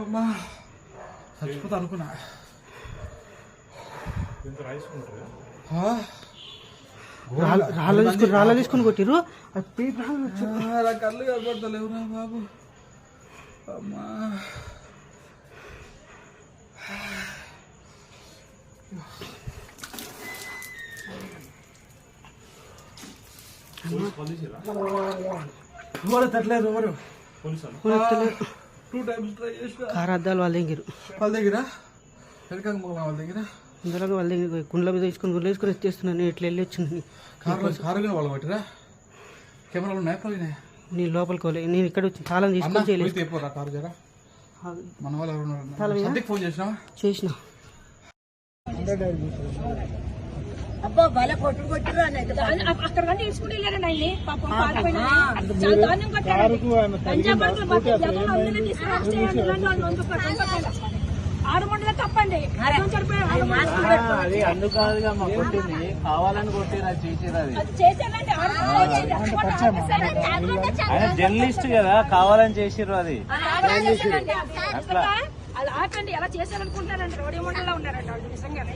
అమ్మా చచ్చిపోతా అనుకున్నా ఆ? రాళ్ళ తీసుకుని రాళ్ళ తీసుకుని కొట్టిరు నా కళ్ళు కనపడతలేవురా బాబు అమ్మా ఎవరు తట్టలేదు ఎవరు టూ టైమ్స్ ట్రై చేసిన. కారు అద్దాలు వాళ్ళ దగ్గర. వాళ్ళ దగ్గర? వాళ్ళ దగ్గర. ఇందులో వాళ్ళ దగ్గర కుండ్ల మీద తీసుకుని గుళ్ళు వేసుకుని ఎత్తేస్తున్నాను ఇట్లా వెళ్ళి వచ్చింది వాళ్ళు పట్టిరా కెమెరాలు ఉన్నాయి పోయినాయి నీ లోపలికి పోలే. నేను ఇక్కడ వచ్చి తాళం తీసుకొని చేయలేదు. పోయి తెపోరా కారు జరా? మన వాళ్ళు ఎవరు ఉన్నారు? తాళం సద్దికి ఫోన్ చేసినావా? చేసిన. అబ్బా అక్కడ వెళ్ళారండి ఆయన్ని. పాపం పారిపోయిన చాలా దారుణం కొట్టారు పంజాబ్ తప్పండి. అది అందుకు కాదుగా మా కొట్టింది. కావాలని కొట్టిరా చేసిరు అది. అది చేశారండి ఆరు మండలం చేసి అక్కడ ఆయన జర్నలిస్ట్ కదా కావాలని చేసిర్రు అది. అట్లా అలా ఆపండి. ఎలా చేశారనుకుంటారండి రోడ్డు మండలంలో ఉన్నారండి వాళ్ళు నిజంగానే.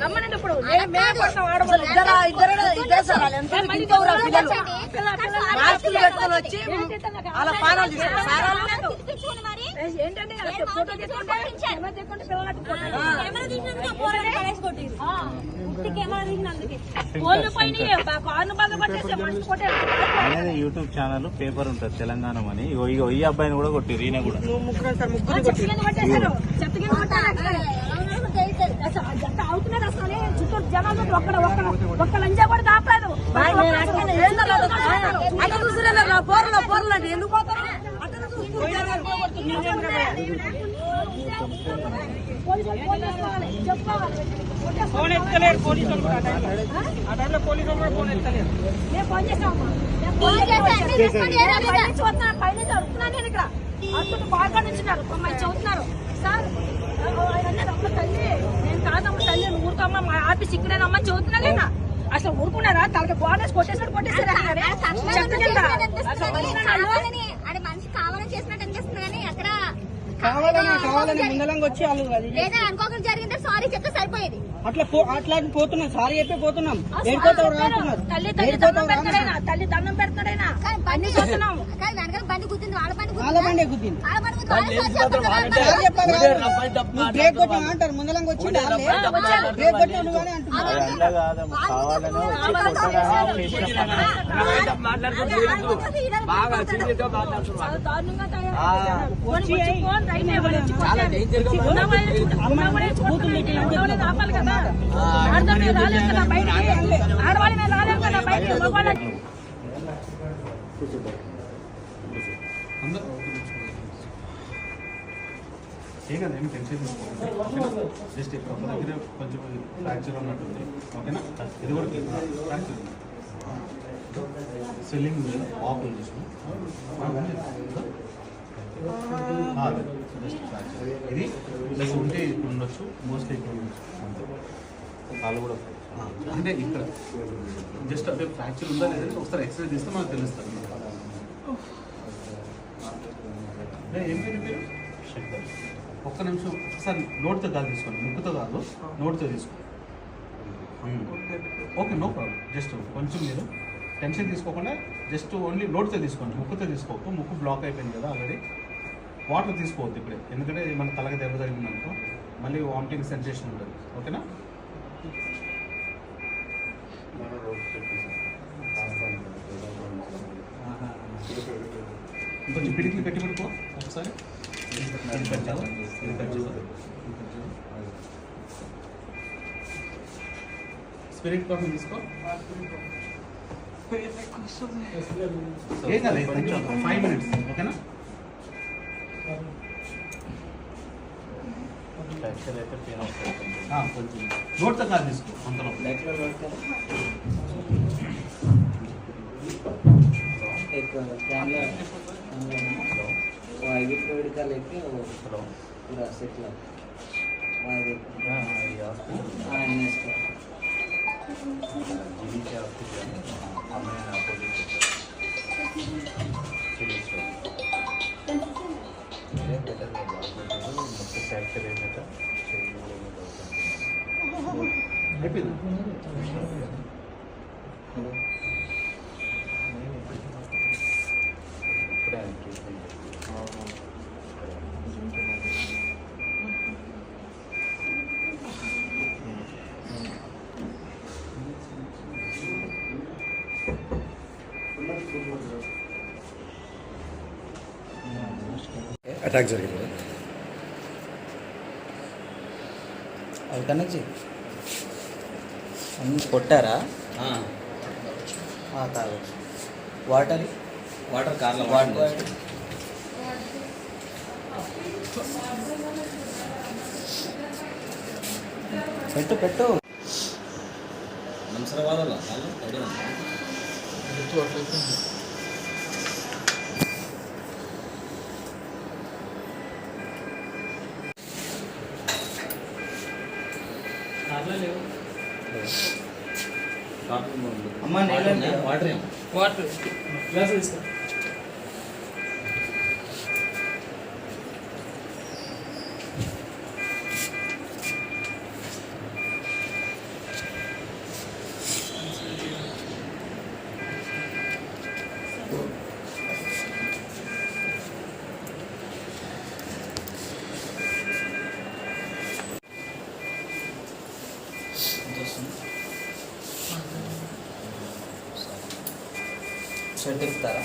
రమ్మనండి ఇప్పుడు ఇద్దరు ఇద్దరు ఇద్దరు సార్ వాళ్ళు ఎంత మాస్కులు పెట్టుకొని వచ్చి పానాలు తీసుకుంటారు ఏంటంటే ఫోటో తీసుకుంటే యూట్యూబ్ ఛానల్ పేపర్ ఉంటుంది తెలంగాణ అని ఇగో ఇగో ఈ అబ్బాయిని కూడా కొట్టిరు ఈయన కూడా. అవుతున్నారు అసలు. జనాలు ఒక్కడ ఒక్కడ ఒక్క లంజా కూడా దాపలేదు. పోర్లో ఎందుకు పోతారు? ఫోన్ ఎత్తలేరు పోలీసులు కూడా ఆ టైంలో. పోలీసులు ఫోన్ ఎత్తలేరు ఫోన్ నేను ఇక్కడ బాగా నుంచున్నారు అమ్మాయి చదువుతున్నారు సార్ ఆయన అన్నారు అమ్మ తల్లి నేను కాదమ్మ తల్లి నువ్వు ఊరుకోమ్మ మా ఆఫీస్ ఇక్కడేనమ్మా చదువుతున్నా లేదా అసలు ఊరుకున్నారా తనకి గోడేసి కొట్టేసాడు కొట్టేసాడు అన్నారే చెత్త కింద కావాలని కావాలని ముందలంగా వచ్చి వాళ్ళు అది అనుకోకుండా జరిగింటే సారీ చెప్తే సరిపోయేది. అట్లా పో- అట్లా పోతున్నాం. సారీ చెప్పి పోతున్నాం. తల్లి తల్లి దండం పెడతాడైనా? తల్లి దండం పెడతాడైనా? బండి వెనకాల బండి గుద్దింది. వాళ్ళ బండి వాళ్ళ బండే గుద్దింది. బ్రేక్ కొట్టినా అంటారు. ముందలంగా వచ్చి బ్రేక్ కొట్టినా నువ్వని అంటున్నారు. కదా. ఆడదాని కదా బయటికి. కదా బయటికి. ఏం ఏమి టెన్షన్ జస్ట్ ఇక్కడ ఒక దగ్గర కొంచెం ఫ్రాక్చర్ ఉన్నట్టుంది ఓకేనా ఇది కూడా ఫ్రాక్చర్ స్వెల్లింగ్ ఉంది వాపులు ఇది ప్లస్ ఉండొచ్చు మోస్ట్లీ ఎక్కువ ఉండొచ్చు. కాలు కూడా అంటే ఇక్కడ జస్ట్ అదే ఫ్రాక్చర్ ఉందా లేదా ఒకసారి ఎక్స్రే చేస్తే మనకు తెలుస్తుంది. ఏ, ఏం పేరు పేరు? శంకర్. ఒక్క నిమిషం ఒకసారి నోట్తో కాదు తీసుకోండి. ముక్కుతో కాదు నోట్తో తీసుకోండి. Okay no problem. జస్ట్ కొంచెం మీరు టెన్షన్ తీసుకోకుండా జస్ట్ ఓన్లీ నోట్తో తీసుకోండి. ముక్కుతో తీసుకోకు ముక్కు బ్లాక్ అయిపోయింది కదా ఆల్రెడీ వాటర్ తీసుకోవద్దు ఇప్పుడే. ఎందుకంటే మన తలకి దెబ్బ తగిలింది అనుకో మళ్ళీ వామిటింగ్ సెన్సేషన్ ఉంటుంది. ఓకేనా? కొంచెం పిడికిలు పెట్టి పడుకో ఒకసారి? స్పిరిట్ కాఫీ తీసుకో. ఏం కొంచెం ఫైవ్ మినిట్స్ ఓకేనా? అయితే పెయిన్ వస్తుంది ఆ, కొంచెం నోట్తో కాదు తీసుకో అంతలో జీవించే హాస్పిటల్ అమ్మాయి ఆపోజిట్ సిరీస్ ఇదే బెటర్ అయిపోయింది అటాక్ జరిగింది అవి కనెక్ట్ చేయి అన్ని కొట్టారా? ఆ, తాగు. వాటర్? వాటర్ కార్లో వాటర్ పెట్టు పెట్టు. నమస్కారం ఐడియా వాటర్. అమ్మ నీళ్ళండి వాటర్ ఏం షర్ట్ ಷಡ್ಡಿರ್ತಾರೆ